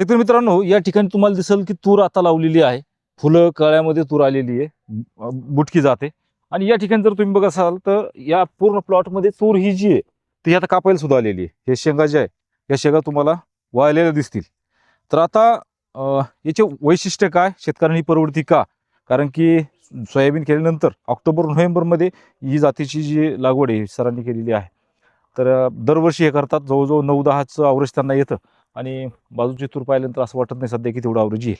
शेतकरी मित्रांनो या ठिकाणी तुम्हाला दिसेल की तूर आता लावलेली आहे. फुलं कळ्यामध्ये तूर आलेली आहे. बुटकी जाते. आणि या ठिकाणी जर तुम्ही बघत असाल तर या पूर्ण प्लॉटमध्ये तूर ही जी आहे ती आता कापायला सुद्धा आलेली आहे. हे शेंगा जे आहे या शेंगा तुम्हाला वाळलेल्या दिसतील. तर आता याचे वैशिष्ट्य काय? शेतकऱ्यांनी परवडती का? कारण की सोयाबीन केल्यानंतर ऑक्टोबर नोव्हेंबरमध्ये ही जातीची जी लागवड आहे सरांनी केलेली आहे. तर दरवर्षी हे करतात. जवळजवळ नऊ दहाचं आवरेज त्यांना येतं. आणि बाजूची तूर पाहिल्यानंतर असं वाटत नाही सध्या की तेवढं आवरेज येईल.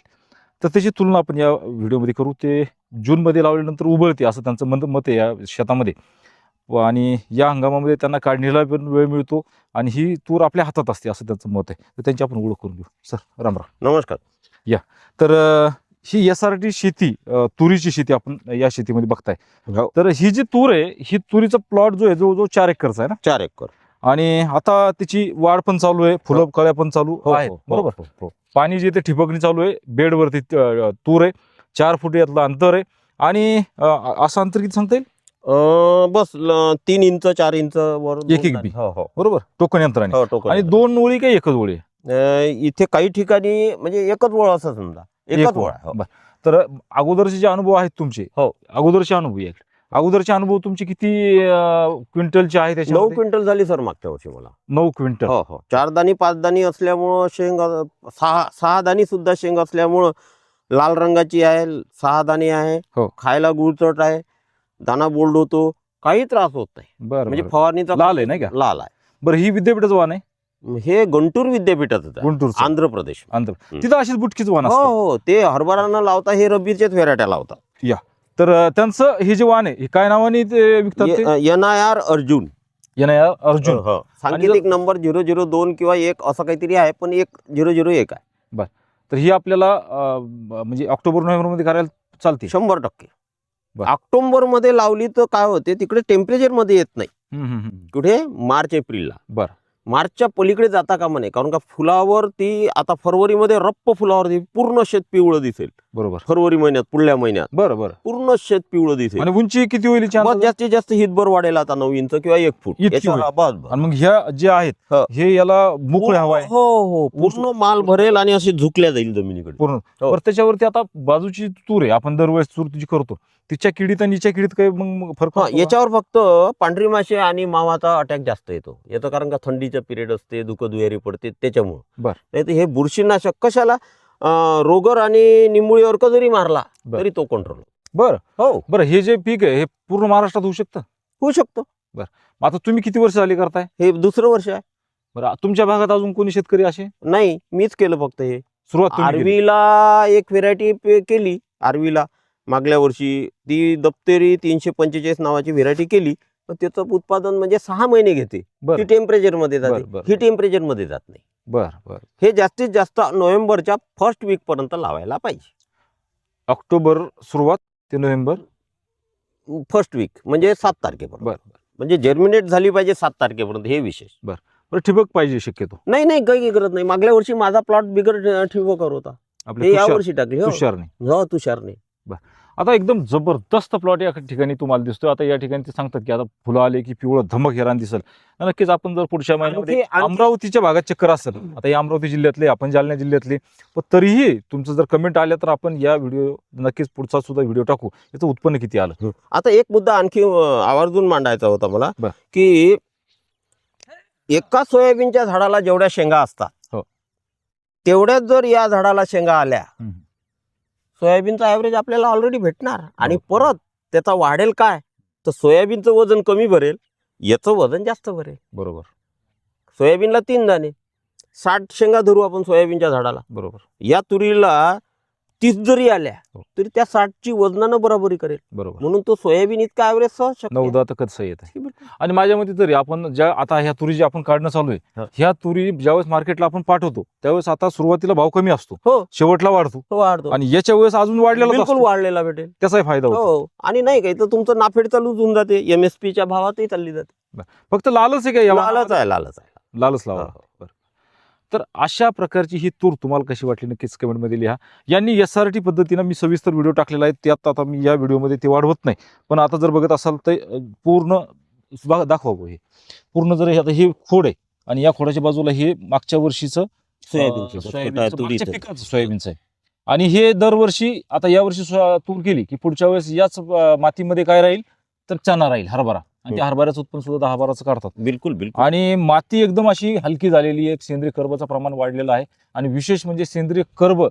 तर त्याची तुलना आपण या व्हिडिओमध्ये करू. ते जूनमध्ये लावल्यानंतर उबळते असं त्यांचं मत मत आहे या शेतामध्ये. व आणि या हंगामामध्ये त्यांना काढणीला पण वेळ मिळतो आणि ही तूर आपल्या हातात असते असं त्यांचं मत आहे. तर त्यांची आपण ओळख करून घेऊ. सर राम राम. नमस्कार. तर अं, ही एस आर टी शेती तुरीची शेती आपण या शेतीमध्ये बघताय. हो. तर ही जी तूर आहे ही तुरीचा प्लॉट जो आहे जवळजवळ चार एकरचा आहे ना? चार एकर. आणि आता त्याची वाढ पण चालू आहे फुलं कळ्या पण चालू आहेत बरोबर हो, हो. पाणी जे ते ठिबकणी चालू आहे बेडवरती तूर आहे चार फूट यातलं अंतर आहे आणि असं अंतर किती सांगता येईल बस तीन इंच चार इंच वर एक एक बी. हो हो बरोबर टोकन यंत्राने हो. आणि दोन ओळी काय एकच ओळी इथे काही ठिकाणी म्हणजे एकच वळ असं समजा एक एकच हो. बरं. तर अगोदरचे जे अनुभव आहेत तुमचे हो. अगोदरचे अनुभव आहेत अगोदरचे अनुभव तुमचे किती अं, क्विंटलचे आहेत नऊ त्याच्यामध्ये क्विंटल झाली सर मागच्या वर्षी मला. नऊ क्विंटल. हो हो. चार दाणी पाच दाणी असल्यामुळं शेंग अं, सहा सहा दाणी सुद्धा शेंग असल्यामुळं लाल रंगाची आहे सहा दाणी आहे हो. खायला गुळचट आहे दाना बोल्ड होतो काही त्रास होत नाही. बरं म्हणजे बरं. फवारणीचा लाल आहे नाही का? लाल आहे. बरं ही विद्यापीठाचं वाण आहे? हे गुंटूर विद्यापीठाचं आहे. गुंटूर आंध्र प्रदेश आंध्र. तिथं अशीच बुटकीच वाण हो असतं. हो. ते हरभरा न लावता हे रब्बीचेच व्हेरायट्या लावतात. तर त्यांचं हे जे वाण आहे हे काय नावाने ते विकतात ते? N I R Arjun. येणार अर्जुन. हो. सांकेतिक नंबर झिरो झिरो दोन किंवा एक असं काहीतरी आहे पण एक झिरो झिरो एक आहे. तर ही आपल्याला अं, म्हणजे ऑक्टोबर नोव्हेंबरमध्ये करायला चालते. शंभर टक्के. बरं. ऑक्टोबरमध्ये लावली तर काय होते तिकडे टेम्परेचरमध्ये येत नाही. हम्म, हम्म, हम्म. कुठे? मार्च एप्रिलला. बरं. मार्चच्या पलीकडे जाता का म्हणे कारण का फुलावर ती आता फरवरीमध्ये रप्प फुलावर ती पूर्ण शेत पिवळं दिसेल. बरोबर. फरवरी महिन्यात पुढल्या महिन्यात. बरं बरं. पूर्ण शेत पिवळं दिसेल. आणि उंची किती होईल? जास्तीत जास्त हितभर वाढेल आता नऊ इंच किंवा एक फूट. इतकी याच्यावर होईल. बस, बस. आणि मग ह्या जे आहेत हो. हे याला मोकळे हवा आहे हो हो. पूर्ण माल भरेल आणि अशी झुकल्या जाईल जमिनीकडे. पूर्ण. हो. बरं त्याच्यावरती आता बाजूची तूर आहे. आपण दरवेळेस तूर तुझी करतो. तिच्या किडीत आणि हिच्या किडीत काही मग फरक हा पडतो का? याच्यावर फक्त पांढरी माशी आणि मावाचा अटॅक जास्त येतो. येतो कारण का थंडीचा पिरियड असते दुखं दुहेरी पडते त्याच्यामुळं. बर. नाही तर हे बुरशीनाशक कशाला? अं, रोगर आणि निंबुळी अर्क जरी मारला बर. तरी तो कंट्रोल बरं. हो. बरं हे जे पीक आहे हे पूर्ण महाराष्ट्रात होऊ शकतं? होऊ शकतो. आता तुम्ही किती वर्ष झाली करताय? हे दुसरं वर्ष आहे. बरं तुमच्या भागात अजून कोणी शेतकरी असे? नाही मीच केलं फक्त हे. सुरुवात तुम्ही केली. आरवीला एक व्हेरायटी केली आरवीला. मागल्या वर्षी ती दप्तरी तीनशे पंचेचाळीस नावाची व्हेरायटी केली. पण त्याचं उत्पादन म्हणजे सहा महिने घेते. ती बरं. टेम्परेचरमध्ये बर, जाते. बर. ही टेम्परेचरमध्ये जात नाही. बर बर. हे जास्तीत जास्त नोव्हेंबरच्या फर्स्ट वीक पर्यंत लावायला पाहिजे. ऑक्टोबर सुरुवात ते नोव्हेंबर? फर्स्ट वीक म्हणजे सात तारखेपर्यंत. बर म्हणजे जर्मिनेट झाली पाहिजे सात तारखेपर्यंत हे विशेष. बरं. ठिबक पाहिजे शक्यतो. नाही नाही काही गरज नाही. मागल्या वर्षी माझा प्लॉट बिगर ठिबकर होता. आपले हे या तुषार. वर्षी टाकले हो. तुषारने. हो तुषारने. आता एकदम जबरदस्त प्लॉट या ठिकाणी तुम्हाला दिसतोय आता या ठिकाणी ते सांगतात की आता फुलं आले की पिवळं धमक हेरान दिसल नक्कीच आपण जर पुढच्या महिन्यामध्ये अमरावतीच्या भागात चक्कर असेल आता हे अमरावती जिल्ह्यातले आपण जालना जिल्ह्यातले पण तरीही तुमचं जर कमेंट आल्या तर आपण या व्हिडिओ नक्कीच पुढचा सुद्धा व्हिडिओ टाकू याचं उत्पन्न किती आलं आता एक मुद्दा आणखी आवर्जून मांडायचा होता मला. की एका सोयाबीनच्या झाडाला जेवढ्या शेंगा असतात हो. तेवढ्याच जर या झाडाला शेंगा आल्या. सोयाबीनचा ॲव्हरेज आपल्याला ऑलरेडी भेटणार. आणि. परत त्याचा वाढेल काय? तर सोयाबीनचं वजन कमी भरेल. याचं वजन जास्त भरेल. बरोबर. सोयाबीनला तीन दाणे. साठ शेंगा धरू आपण सोयाबीनच्या झाडाला. बरोबर. या तुरीला तीस जरी आल्या हो. तरी त्या साठची वजनानं बरोबरी करेल. बरोबर. म्हणून तो सोयाबीन इतका ॲव्हरेज सहज. नवदा तर कसं येत. आणि माझ्या मते तरी आपण ज्या आता ह्या तुरी जी आपण काढणं चालू आहे हा. ह्या तुरी ज्यावेळेस मार्केटला आपण पाठवतो त्यावेळेस आता सुरुवातीला भाव कमी असतो. हो. शेवटला वाढतो. तो वाढतो. आणि याच्या वेळेस अजून वाढलेला बिलकुल वाढलेला भेटेल. त्याचाही फायदा होतो. हो आणि नाही काही तर तुमचं नाफेड चालू होऊन जाते. एमएसपी च्या भावातही चालली जाते. फक्त लालच आहे का या लालच आहे लालच आहे. लालच लावा. हो. तर अशा प्रकारची ही तूर तुम्हाला कशी वाटली? नक्कीच कमेंटमध्ये लिहा. यांनी एस आर टी पद्धतीनं मी सविस्तर व्हिडिओ टाकलेला आहे. त्यात आता मी या व्हिडिओमध्ये ते वाढवत नाही. पण आता जर बघत असाल तर पूर्ण बघा दाखवा बुवा हे. पूर्ण जर हे आता हे खोड आहे आणि या खोडाच्या बाजूला हे मागच्या वर्षीचं सोयाबीनचं सोयाबीनचं आहे, आणि हे दरवर्षी आता यावर्षी तूर केली की पुढच्या वेळेस याच मातीमध्ये काय राहील? तर चना राहील हरभरा. आणि त्या हरभऱ्याचं उत्पन्न सुद्धा दहा बाराचं काढतात. बिलकुल बिलकुल. आणि माती एकदम अशी हलकी झालेली आहे. सेंद्रिय कर्बाचं प्रमाण वाढलेलं आहे. आणि विशेष म्हणजे सेंद्रिय कर्ब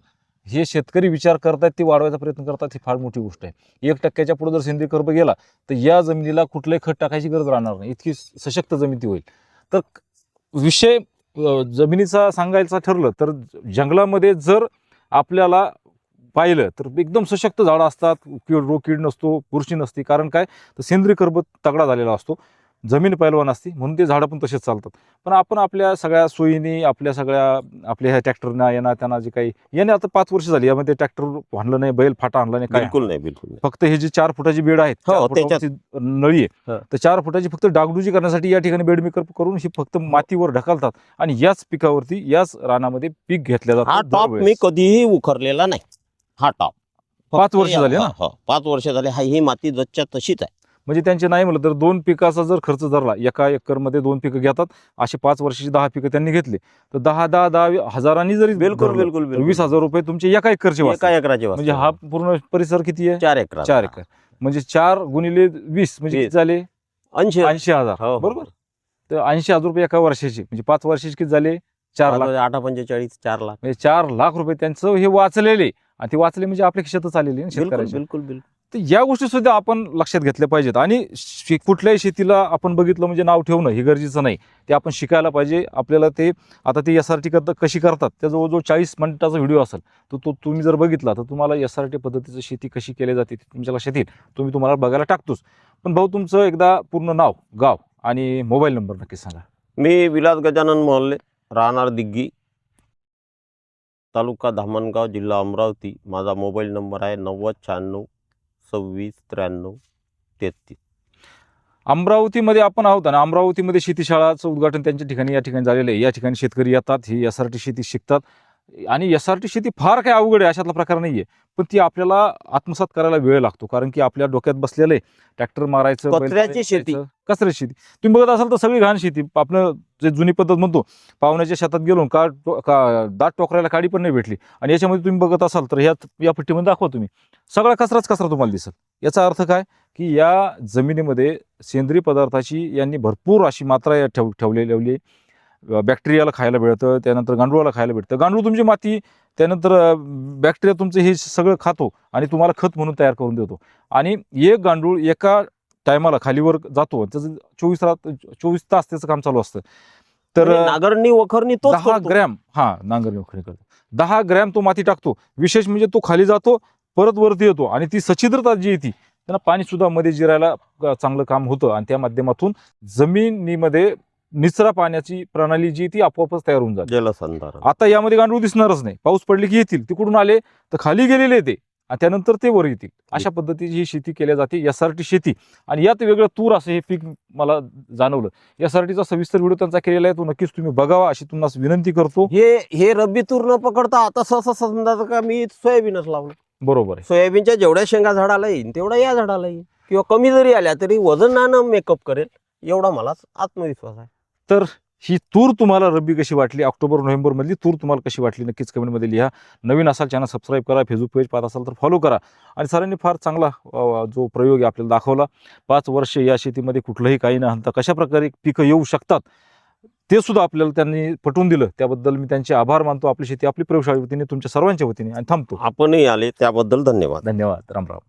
हे शेतकरी विचार करतात ते वाढवायचा प्रयत्न करतात ही फार मोठी गोष्ट आहे. एक टक्क्याच्या पुढे जर सेंद्रिय कर्ब गेला तर या जमिनीला कुठलंही खत टाकायची गरज राहणार नाही. इतकी सशक्त जमीन ती होईल. तर विषय जमिनीचा सांगायचा ठरलं तर जंगलामध्ये जर आपल्याला पाहिलं तर एकदम सशक्त झाडं असतात किड रोग कीड नसतो बुरशी नसते. कारण काय? तर सेंद्रिय कर्ब तगडा झालेला असतो. जमीन पैलवान असते म्हणून ते झाडं पण तसेच चालतात. पण आपण आपल्या सगळ्या सोयीने आपल्या सगळ्या आपल्या ह्या ट्रॅक्टरना यांना त्यांना जे काही याने आता पाच वर्ष झाली यामध्ये ट्रॅक्टर आणलं नाही बैल फाटा आणला नाही बिलकुल नाही बिलकुल फक्त हे जी चार फुटाची बेड आहेत हो, फुटाची नळी आहे हा. तर चार फुटाची फक्त डागडुजी करण्यासाठी या ठिकाणी बेड मेकर करून ही फक्त मातीवर ढकलतात. आणि याच पिकावरती याच रानामध्ये पीक घेतल्या हा जातात. मी कधीही उखरलेला नाही. हा टॉप पाच वर्ष झाली ना? हो पाच वर्ष झाले. हा ही माती जच्च्या तशीच आहे. म्हणजे त्यांचे नाही म्हणलं तर दोन पिकाचा जर खर्च धरला एका एकरमध्ये दोन पिकं घेतात असे पाच वर्षाची दहा पिकं त्यांनी घेतली तर दहा दहा दहा हजारांनी जरी बिलकुल बिलकुल वीस हजार रुपये तुमचे एका एकरचे एका. एकराचे म्हणजे हा पूर्ण परिसर किती आहे? चार एकर चार एकर. म्हणजे चार गुणिले वीस म्हणजे किती. झाले? ऐंशी. ऐंशी हजार. हो, हो. बरोबर? तर ऐंशी हजार रुपये एका वर्षाची. म्हणजे पाच वर्षाची किती झाले? चार लाख. आठ पंचेचाळीस चार लाख. म्हणजे चार लाख रुपये त्यांचं हे वाचलेले. आणि ते वाचले म्हणजे आपल्या खिशातच आलेले ना बिलकुल बिलकुल बिलकुल. तर या गोष्टी सुद्धा आपण लक्षात घेतल्या पाहिजेत. आणि शे- कुठल्याही शेतीला आपण बघितलं म्हणजे नाव ठेवणं हे गरजेचं नाही. ते आपण शिकायला पाहिजे. आपल्याला ते आता ते एस आर टी कशी करतात? त्या जवळजवळ चाळीस मिनिटाचा व्हिडिओ असेल. तर तो तुम्ही जर बघितला तर तुम्हाला एस आर टी पद्धतीचं शेती कशी केली जाते ते तुमच्या लक्षात येईल तुम्ही तुम्हाला बघायला टाकतोच. पण भाऊ तुमचं एकदा पूर्ण नाव गाव आणि मोबाईल नंबर नक्की सांगा. मी विलास गजानन मोहल्ले राहणार दिग्गी. तालुका धामणगाव जिल्हा अमरावती. माझा मोबाईल नंबर आहे नव्वद शहाण्णव सव्वीस त्र्याण्णव तेहतीस. अमरावतीमध्ये आपण आहोत आणि अमरावतीमध्ये शेतीशाळाचं उद्घाटन त्यांच्या ठिकाणी या ठिकाणी झालेलं आहे. या ठिकाणी शेतकरी येतात ही एस आर टी शेती शिकतात. आणि एस आर टी शेती फार काही अवघड आहे अशातला प्रकार नाही आहे पण ती आपल्याला आत्मसात करायला वेळ लागतो कारण की आपल्या डोक्यात बसलेलं आहे. ट्रॅक्टर मारायचं कचऱ्याची शेती. कचऱ्याची शेती. तुम्ही बघत असाल तर सगळी घाण शेती. आपलं जे जुनी पद्धत म्हणतो पाहुण्याच्या शेतात गेलो का टो- का दाट टोकरायला काडी पण नाही भेटली. आणि याच्यामध्ये तुम्ही बघत असाल तर ह्या या पट्टीमध्ये दाखवा तुम्ही. सगळा कचराच कचरा तुम्हाला दिसेल. याचा अर्थ काय? की या जमिनीमध्ये सेंद्रिय पदार्थाची यांनी भरपूर अशी मात्रा या ठेव ठेवलेली लावली आहे. बॅक्टेरियाला खायला मिळतं त्यानंतर गांडूळाला खायला भेटतं गांडूळ तुमची माती त्यानंतर बॅक्टेरिया तुमचं हे सगळं खातो आणि तुम्हाला खत म्हणून तयार करून देतो. आणि एक गांडूळ एका टायमाला खालीवर जातो त्याचं चोवीस रात चोवीस तास त्याचं काम चालू असतं. तर नांगरणी वखरणी तोच दहा. ग्रॅम हा नांगरणी वखरणी करतो. दहा ग्रॅम तो माती टाकतो. विशेष म्हणजे तो खाली जातो परत वरती येतो आणि ती सच्छिद्रता जी येते त्यांना पाणी सुद्धा मध्ये जिरायला चांगलं काम होतं आणि त्या माध्यमातून जमिनीमध्ये निचरा पाण्याची प्रणाली जी ती आपोआपच तयार होऊन जाते. आता यामध्ये गांडूळ दिसणारच नाही. पाऊस पडले की येतील तिकडून आले तर खाली गेलेले ते. त्यानंतर ते वर येतील. अशा पद्धतीची ही शेती केल्या जाते. एस आर टी शेती. आणि यात वेगळं तूर असं हे पीक मला जाणवलं. एस आर टीचा सविस्तर व्हिडिओ त्यांचा केलेला आहे. तो नक्कीच तुम्ही बघावा. अशी तुम्हाला विनंती करतो. हे हे रब्बी तूर न पकडता आता सहसा समजायचं का मी सोयाबीनच लावलं. बरोबर आहे. सोयाबीनच्या जेवढ्या शेंगा झाडाला येईल तेवढ्या या झाडाला येईल किंवा कमी जरी आल्या तरी वजनानं मेकअप करेल. एवढा मला आत्मविश्वास आहे. तर ही तूर तुम्हाला रब्बी कशी वाटली? ऑक्टोबर नोव्हेंबर मधली तूर तुम्हाला कशी वाटली? नक्कीच कमेंटमध्ये लिहा. नवीन असाल चॅनल सबस्क्राईब करा फेसबुक पेज पाहत असाल तर फॉलो करा. आणि सरांनी फार चांगला जो प्रयोग आहे आपल्याला दाखवला पाच वर्ष या शेतीमध्ये कुठलंही काही न आणता कशा प्रकारे पिकं येऊ शकतात ते सुद्धा आपल्याला त्यांनी पटवून दिलं. त्याबद्दल मी त्यांचे आभार मानतो. आपली शेती आपली प्रयोगशाळेच्या वतीने तुमच्या सर्वांच्या वतीने. आणि थांबतो. आपणही आले त्याबद्दल धन्यवाद. धन्यवाद. रामराम